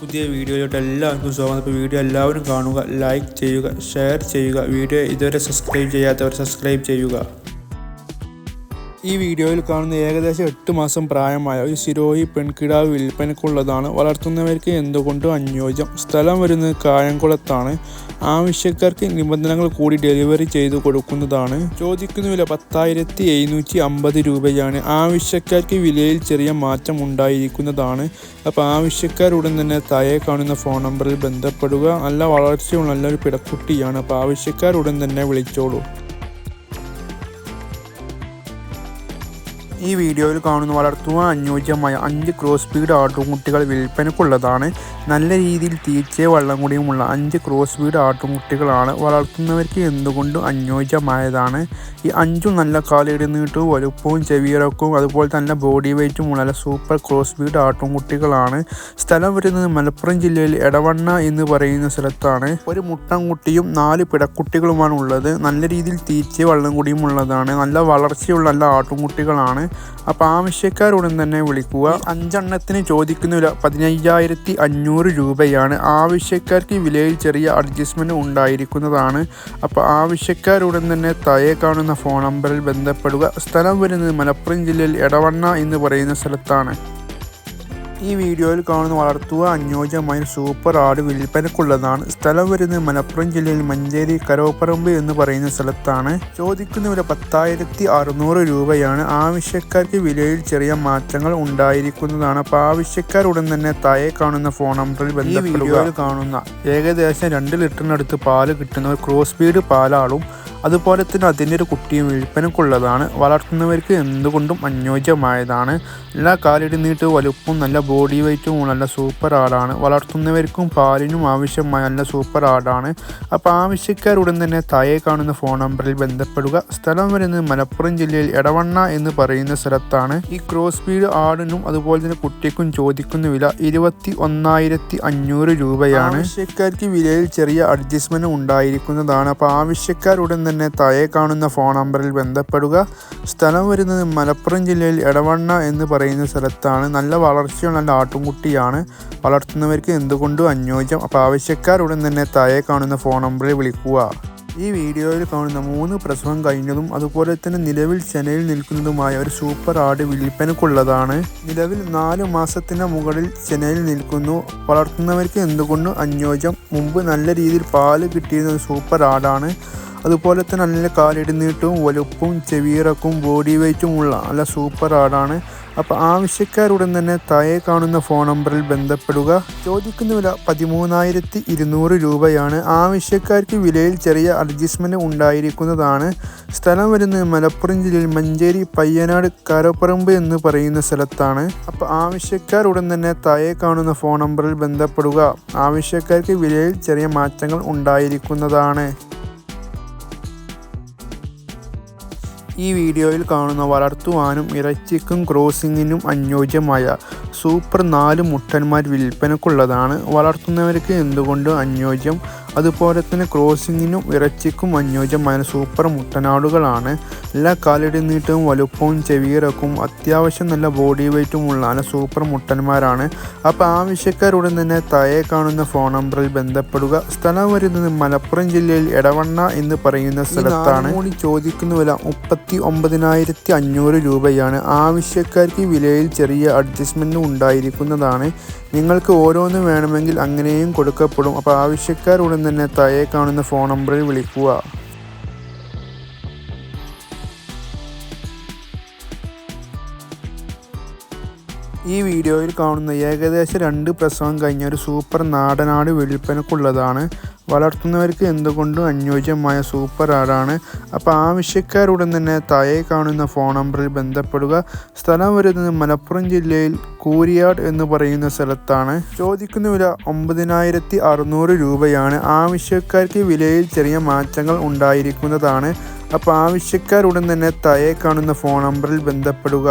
പുതിയ വീഡിയോയിലോട്ട് എല്ലാവർക്കും സ്വാഗതം. അപ്പോൾ വീഡിയോ എല്ലാവരും കാണുക ലൈക്ക് ചെയ്യുക ഷെയർ ചെയ്യുക. വീഡിയോ ഇതുവരെ സബ്സ്ക്രൈബ് ചെയ്യാത്തവർ സബ്സ്ക്രൈബ് ചെയ്യുക. ഈ വീഡിയോയിൽ കാണുന്ന ഏകദേശം എട്ട് മാസം പ്രായമായ ഒരു ശിരോഹി പെൺകിടാവ് വിൽപ്പനക്കുള്ളതാണ് വളർത്തുന്നവർക്ക് എന്തുകൊണ്ടും അനുയോജ്യം. സ്ഥലം വരുന്നത് കായംകുളത്താണ്. ആവശ്യക്കാർക്ക് നിബന്ധനകൾ കൂടി ഡെലിവറി ചെയ്തു കൊടുക്കുന്നതാണ്. ചോദിക്കുന്ന വില പത്തായിരത്തി എഴുന്നൂറ്റി അമ്പത് രൂപയാണ്. ആവശ്യക്കാർക്ക് വിലയിൽ ചെറിയ മാറ്റം ഉണ്ടായിരിക്കുന്നതാണ്. അപ്പോൾ ആവശ്യക്കാരുടൻ തന്നെ താഴെ കാണുന്ന ഫോൺ നമ്പറിൽ ബന്ധപ്പെടുക. നല്ല വളർച്ചയുള്ള നല്ലൊരു പിടക്കുട്ടിയാണ്. അപ്പോൾ ആവശ്യക്കാരുടൻ തന്നെ വിളിച്ചോളൂ. ഈ വീഡിയോയിൽ കാണുന്ന വളർത്തുവാൻ അനുയോജ്യമായ അഞ്ച് ക്രോസ് സ്പീഡ് ആട്ടുംകുട്ടികൾ വിൽപ്പനക്കുള്ളതാണ് നല്ല രീതിയിൽ തീച്ച വള്ളം കൂടിയുമുള്ള അഞ്ച് ക്രോസ് സ്പീഡ് ആട്ടുംകുട്ടികളാണ് വളർത്തുന്നവർക്ക് എന്തുകൊണ്ടും അനുയോജ്യമായതാണ്. ഈ അഞ്ചും നല്ല കാലിയുടെ നീട്ടവും വലുപ്പവും ചെവിയിറക്കവും അതുപോലെ തന്നെ ബോഡി വെയ്റ്റും ഉള്ള സൂപ്പർ ക്രോസ് സ്പീഡ് ആട്ടുംകുട്ടികളാണ് സ്ഥലം വരുന്നത് മലപ്പുറം ജില്ലയിൽ എടവണ്ണ എന്ന് പറയുന്ന സ്ഥലത്താണ്. ഒരു മുട്ടൻകുട്ടിയും നാല് പിടക്കുട്ടികളുമാണ് ഉള്ളത്. നല്ല രീതിയിൽ തീച്ച വള്ളം കൂടിയുമുള്ളതാണ് നല്ല വളർച്ചയുള്ള നല്ല ആട്ടുംകുട്ടികളാണ് അപ്പോൾ ആവശ്യക്കാരോടും തന്നെ വിളിക്കുക. അഞ്ചെണ്ണത്തിന് ചോദിക്കുന്ന പതിനയ്യായിരത്തി അഞ്ഞൂറ് രൂപയാണ്. ആവശ്യക്കാർക്ക് വിലയിൽ ചെറിയ അഡ്ജസ്റ്റ്മെന്റ് ഉണ്ടായിരിക്കുന്നതാണ്. അപ്പോൾ ആവശ്യക്കാരുടൻ തന്നെ താഴെ കാണുന്ന ഫോൺ നമ്പറിൽ ബന്ധപ്പെടുക. സ്ഥലം വരുന്നത് മലപ്പുറം ജില്ലയിൽ എടവണ്ണ എന്ന് പറയുന്ന സ്ഥലത്താണ്. ഈ വീഡിയോയിൽ കാണുന്ന വളർത്തുക അനുയോജ്യമായ സൂപ്പർ ആട് വിൽപ്പനക്കുള്ളതാണ്. സ്ഥലം വരുന്നത് മലപ്പുറം ജില്ലയിൽ മഞ്ചേരി കരോപ്പറമ്പ് എന്ന് പറയുന്ന സ്ഥലത്താണ്. ചോദിക്കുന്ന വില പത്തായിരത്തി അറുന്നൂറ് രൂപയാണ്. ആവശ്യക്കാർക്ക് വിലയിൽ ചെറിയ മാറ്റങ്ങൾ ഉണ്ടായിരിക്കുന്നതാണ്. അപ്പോൾ ആവശ്യക്കാർ ഉടൻ തന്നെ താഴെ കാണുന്ന ഫോൺ നമ്പറിൽ ബന്ധപ്പെടുക. കാണുന്ന ഏകദേശം രണ്ട് ലിറ്ററിനടുത്ത് പാൽ കിട്ടുന്ന ക്രോസ് സ്പീഡ് പാലാളും അതുപോലെ തന്നെ അതിന്റെ ഒരു കുട്ടിയും വിൽപ്പനക്കുള്ളതാണ്. വളർത്തുന്നവർക്ക് എന്തുകൊണ്ടും അനുയോജ്യമായതാണ്. എല്ലാ കാലിടി നീട്ട് വലുപ്പവും നല്ല ബോഡി വെയ്റ്റും നല്ല സൂപ്പർ ആടാണ് വളർത്തുന്നവർക്കും പാലിനും ആവശ്യമായ നല്ല സൂപ്പർ ആടാണ് അപ്പോൾ ആവശ്യക്കാരുടൻ തന്നെ താഴെ കാണുന്ന ഫോൺ നമ്പറിൽ ബന്ധപ്പെടുക. സ്ഥലം വരുന്നത് മലപ്പുറം ജില്ലയിൽ എടവണ്ണ എന്ന് പറയുന്ന സ്ഥലത്താണ്. ഈ ക്രോസ് സ്പീഡ് ആടിനും അതുപോലെ തന്നെ കുട്ടിക്കും ചോദിക്കുന്ന വില ഇരുപത്തി ഒന്നായിരത്തി അഞ്ഞൂറ് രൂപയാണ്. ആവശ്യക്കാർക്ക് വിലയിൽ ചെറിയ അഡ്ജസ്റ്റ്മെന്റ് ഉണ്ടായിരിക്കുന്നതാണ്. അപ്പോൾ ആവശ്യക്കാരുടൻ തന്നെ താഴെ കാണുന്ന ഫോൺ നമ്പറിൽ ബന്ധപ്പെടുക. സ്ഥലം വരുന്നത് മലപ്പുറം ജില്ലയിൽ എടവണ്ണ എന്ന് പറയുന്ന സ്ഥലത്താണ്. നല്ല വളർച്ചയുള്ള നല്ല ആട്ടുംകുട്ടിയാണ്. വളർത്തുന്നവർക്ക് എന്തുകൊണ്ടും അനുയോജ്യം. അപ്പോൾ ആവശ്യക്കാരുടൻ തന്നെ താഴെ കാണുന്ന ഫോൺ നമ്പറിൽ വിളിക്കുക. ഈ വീഡിയോയിൽ കാണുന്ന മൂന്ന് പ്രസവം കഴിഞ്ഞതും അതുപോലെ തന്നെ നിലവിൽ ചെന്നൈയിൽ നിൽക്കുന്നതുമായ ഒരു സൂപ്പർ ആട് വിൽപ്പനക്കുള്ളതാണ് നിലവിൽ നാല് മാസത്തിന് മുകളിൽ ചെന്നൈയിൽ നിൽക്കുന്നു. വളർത്തുന്നവർക്ക് എന്തുകൊണ്ടും അനുയോജ്യം. മുമ്പ് നല്ല രീതിയിൽ പാൽ കിട്ടിയിരുന്ന ഒരു സൂപ്പർ ആടാണ്. അതുപോലെ തന്നെ നല്ല കാലിടുന്നിട്ടും വലുപ്പവും ചെവിയിറക്കും ബോഡി വെയ്റ്റും ഉള്ള നല്ല സൂപ്പർ ആടാണ് അപ്പോൾ ആവശ്യക്കാരുടൻ തന്നെ താഴെ കാണുന്ന ഫോൺ നമ്പറിൽ ബന്ധപ്പെടുക. ചോദിക്കുന്ന വില പതിമൂന്നായിരത്തി ഇരുന്നൂറ് രൂപയാണ്. ആവശ്യക്കാർക്ക് വിലയിൽ ചെറിയ അഡ്ജസ്റ്റ്മെന്റ് ഉണ്ടായിരിക്കുന്നതാണ്. സ്ഥലം വരുന്നത് മലപ്പുറം ജില്ലയിൽ മഞ്ചേരി പയ്യനാട് കരപ്പറമ്പ് എന്ന് പറയുന്ന സ്ഥലത്താണ്. അപ്പോൾ ആവശ്യക്കാരുടൻ തന്നെ താഴെ കാണുന്ന ഫോൺ നമ്പറിൽ ബന്ധപ്പെടുക. ആവശ്യക്കാർക്ക് വിലയിൽ ചെറിയ മാറ്റങ്ങൾ ഉണ്ടായിരിക്കുന്നതാണ്. ഈ വീഡിയോയിൽ കാണുന്ന വളർത്തുവാനും ഇറച്ചിക്കും ക്രോസിങ്ങിനും അനുയോജ്യമായ സൂപ്പർ നാല് മുട്ടന്മാർ വിൽപ്പനക്കുള്ളതാണ്. വളർത്തുന്നവർക്ക് എന്തുകൊണ്ടും അനുയോജ്യം. അതുപോലെ തന്നെ ക്രോസിങ്ങിനും ഇറച്ചിക്കും അനുയോജ്യമായ സൂപ്പർ മുട്ടനാടുകളാണ്. എല്ലാ കാലിടി നീട്ടവും വലുപ്പവും ചെവിയിറക്കും അത്യാവശ്യം നല്ല ബോഡി വെയ്റ്റും ഉള്ളതാണ് സൂപ്പർ മുട്ടന്മാരാണ്. അപ്പോൾ ആവശ്യക്കാരുടൻ തന്നെ തയെ കാണുന്ന ഫോൺ നമ്പറിൽ ബന്ധപ്പെടുക. സ്ഥലം വരുന്നത് മലപ്പുറം ജില്ലയിൽ എടവണ്ണ എന്ന് പറയുന്ന സ്ഥലത്താണ്. കൂടി ചോദിക്കുന്ന വില മുപ്പത്തി ഒമ്പതിനായിരത്തി അഞ്ഞൂറ് രൂപയാണ്. ആവശ്യക്കാർക്ക് വിലയിൽ ചെറിയ അഡ്ജസ്റ്റ്മെന്റ് ഉണ്ടായിരിക്കുന്നതാണ്. നിങ്ങൾക്ക് ഓരോന്ന് വേണമെങ്കിൽ അങ്ങനെയും കൊടുക്കപ്പെടും. അപ്പോൾ ആവശ്യക്കാർ ഉടൻ തന്നെ താഴെ കാണുന്ന ഫോൺ നമ്പറിൽ വിളിക്കുക. ഈ വീഡിയോയിൽ കാണുന്ന ഏകദേശം രണ്ട് പ്രസവം കഴിഞ്ഞ ഒരു സൂപ്പർ നാടനാട് വിൽപ്പനക്കുള്ളതാണ് വളർത്തുന്നവർക്ക് എന്തുകൊണ്ടും അനുയോജ്യമായ സൂപ്പർ ആടാണ്. അപ്പോൾ ആവശ്യക്കാരുടൻ തന്നെ താഴെ കാണുന്ന ഫോൺ നമ്പറിൽ ബന്ധപ്പെടുക. സ്ഥലം വരുന്നത് മലപ്പുറം ജില്ലയിൽ കൂരിയാട് എന്ന് പറയുന്ന സ്ഥലത്താണ്. ചോദിക്കുന്ന വില ഒമ്പതിനായിരത്തി അറുന്നൂറ് രൂപയാണ്. ആവശ്യക്കാർക്ക് വിലയിൽ ചെറിയ മാറ്റങ്ങൾ ഉണ്ടായിരിക്കുന്നതാണ്. അപ്പോൾ ആവശ്യക്കാരുടൻ തന്നെ താഴെ കാണുന്ന ഫോൺ നമ്പറിൽ ബന്ധപ്പെടുക.